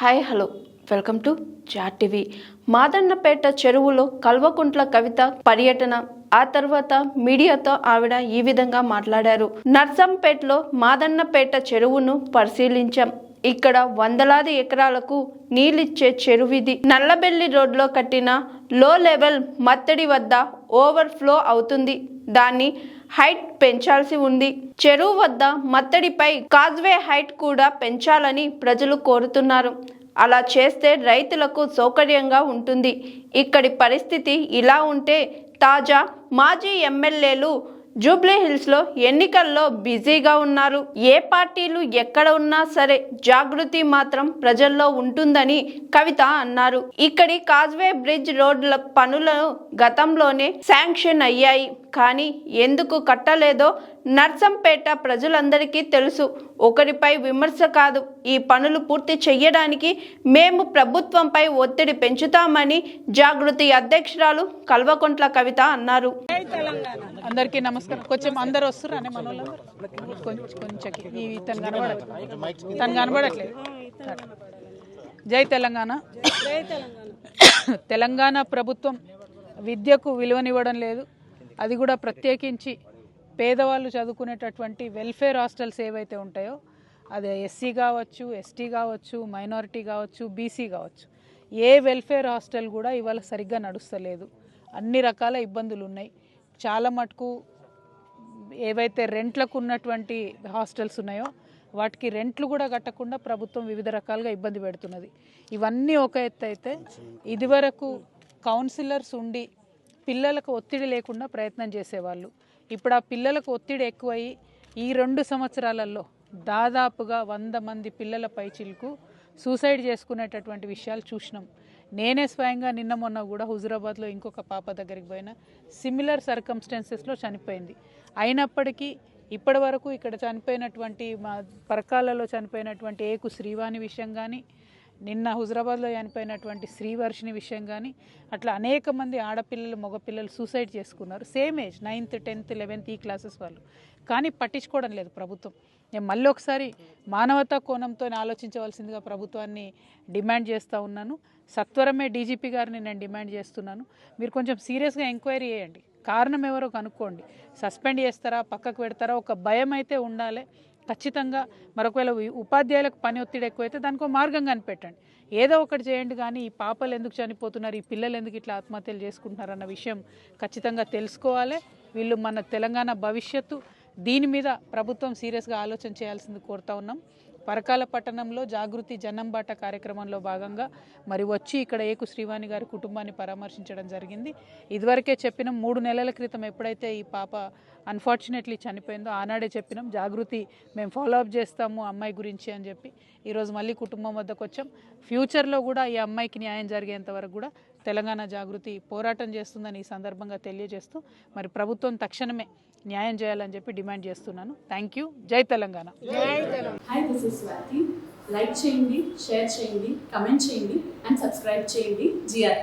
Hi hello. Welcome to chat TV. Madannapet చెరువులో కల్వకుంట్ల కవిత పర్యటన ఆ తర్వాత మీడియాతో ఆవిడ ఈ విధంగా మాట్లాడారు. నర్సంపేటలో మాదన్నపేట చెరువును పరిశీలించాం. ఇక్కడ వందలాది ఎకరాలకు నీళ్ళిచ్చే చెరువిది నల్లబెల్లి రోడ్లో కట్టిన లో లెవెల్ మత్తడి వద్ద ఓవర్ఫ్లో అవుతుంది. దాన్ని హైట్ పెంచాల్సి ఉంది. చెరువు వద్ద మత్తడిపై కాజ్వే హైట్ కూడా పెంచాలని ప్రజలు కోరుతున్నారు. అలా చేస్తే రైతులకు సౌకర్యంగా ఉంటుంది. ఇక్కడి పరిస్థితి ఇలా ఉంటే తాజా మాజీ ఎమ్మెల్యేలు జూబ్లీ హిల్స్లో ఎన్నికల్లో బిజీగా ఉన్నారు. ఏ పార్టీలు ఎక్కడ ఉన్నా సరే జాగృతి మాత్రం ప్రజల్లో ఉంటుందని కవిత అన్నారు. ఇక్కడి కాజ్వే బ్రిడ్జ్ రోడ్ల పనులను గతంలోనే శాంక్షన్ అయ్యాయి. కానీ ఎందుకు కట్టలేదో నర్సంపేట ప్రజలందరికీ తెలుసు. ఒకరిపై విమర్శ కాదు. ఈ పనులు పూర్తి చెయ్యడానికి మేము ప్రభుత్వంపై ఒత్తిడి పెంచుతామని జాగృతి అధ్యక్షురాలు కల్వకుంట్ల కవిత అన్నారు. అందరికీ నమస్కారం. కొంచెం అందరు వస్తున్నారు అనే మన కొంచెం కొంచెం ఈ తను కనబడట్లేదు తను కనబడట్లేదు జై తెలంగాణ. తెలంగాణ. ప్రభుత్వం విద్యకు విలువనివ్వడం లేదు. అది కూడా ప్రత్యేకించి పేదవాళ్ళు చదువుకునేటటువంటి వెల్ఫేర్ హాస్టల్స్ ఏవైతే ఉంటాయో అది ఎస్సీ కావచ్చు ఎస్టీ కావచ్చు మైనారిటీ కావచ్చు బీసీ కావచ్చు. ఏ వెల్ఫేర్ హాస్టల్ కూడా ఇవాళ సరిగ్గా నడుస్తలేదు. అన్ని రకాల ఇబ్బందులు ఉన్నాయి చాలా మటుకు ఏవైతే రెంట్లకు ఉన్నటువంటి హాస్టల్స్ ఉన్నాయో వాటికి రెంట్లు కూడా కట్టకుండా ప్రభుత్వం వివిధ రకాలుగా ఇబ్బంది పెడుతున్నది. ఇవన్నీ ఒక ఎత్తు అయితే ఇదివరకు కౌన్సిలర్స్ ఉండి పిల్లలకు ఒత్తిడి లేకుండా ప్రయత్నం చేసేవాళ్ళు. ఇప్పుడు ఆ పిల్లలకు ఒత్తిడి ఎక్కువయ్యి ఈ రెండు సంవత్సరాలలో దాదాపుగా వంద మంది పిల్లల పైచిలకు సూసైడ్ చేసుకునేటటువంటి విషయాలు చూసినాం. నేనే స్వయంగా నిన్న మొన్న కూడా హుజురాబాద్లో ఇంకొక పాప దగ్గరికి పోయిన. సిమిలర్ సర్కమ్స్టెన్సెస్లో చనిపోయింది. అయినప్పటికీ ఇప్పటి వరకు ఇక్కడ చనిపోయినటువంటి మా పరకాలలో చనిపోయినటువంటి ఏకు శ్రీవాణి విషయం కానీ నిన్న హుజరాబాద్లో చనిపోయినటువంటి శ్రీవర్షిని విషయం కానీ అట్లా అనేక మంది ఆడపిల్లలు మగపిల్లలు సూసైడ్ చేసుకున్నారు. Same age ninth tenth eleventh ఈ క్లాసెస్ వాళ్ళు. కానీ పట్టించుకోవడం లేదు ప్రభుత్వం. నేను మళ్ళీ ఒకసారి మానవతా కోణంతో ఆలోచించవలసిందిగా ప్రభుత్వాన్ని డిమాండ్ చేస్తూ ఉన్నాను. సత్వరమే డీజీపీ గారిని నేను డిమాండ్ చేస్తున్నాను. మీరు కొంచెం సీరియస్గా ఎంక్వైరీ చేయండి. కారణం ఎవరో కనుక్కోండి. సస్పెండ్ చేస్తారా పక్కకు పెడతారా ఒక భయం అయితే ఉండాలి. ఖచ్చితంగా మరొకవేళ ఉపాధ్యాయులకు పని ఒత్తిడి ఎక్కువైతే దానికి ఒక మార్గం కనిపెట్టండి ఏదో ఒకటి చేయండి కానీ ఈ పాపలు ఎందుకు చనిపోతున్నారు ఈ పిల్లలు ఎందుకు ఇట్లా ఆత్మహత్యలు చేసుకుంటున్నారు అన్న విషయం ఖచ్చితంగా తెలుసుకోవాలి. వీళ్ళు మన తెలంగాణ భవిష్యత్తు దీని మీద ప్రభుత్వం సీరియస్గా ఆలోచన చేయాల్సింది కోరుతా ఉన్నాం. పరకాల పట్టణంలో జాగృతి జనంబాట కార్యక్రమంలో భాగంగా మరి వచ్చి ఇక్కడ ఏకు శ్రీవాణి గారి కుటుంబాన్ని పరామర్శించడం జరిగింది. ఇదివరకే చెప్పినాం మూడు నెలల క్రితం ఎప్పుడైతే ఈ పాప అన్ఫార్చునేట్లీ చనిపోయిందో ఆనాడే చెప్పినాం జాగృతి మేము ఫాలో అప్ చేస్తాము అమ్మాయి గురించి అని చెప్పి. ఈరోజు మళ్ళీ కుటుంబం వద్దకు వచ్చాం ఫ్యూచర్లో కూడా ఈ అమ్మాయికి న్యాయం జరిగేంత వరకు కూడా తెలంగాణ జాగృతి పోరాటం చేస్తుందని ఈ సందర్భంగా తెలియజేస్తూ మరి ప్రభుత్వం తక్షణమే న్యాయం చేయాలని చెప్పి డిమాండ్ చేస్తున్నాను. థ్యాంక్ యూ జై Telangana. Hi this is Swathi like చేయండి షేర్ చేయండి కమెంట్ చేయండి అండ్ సబ్స్క్రైబ్ చేయండి జిఆర్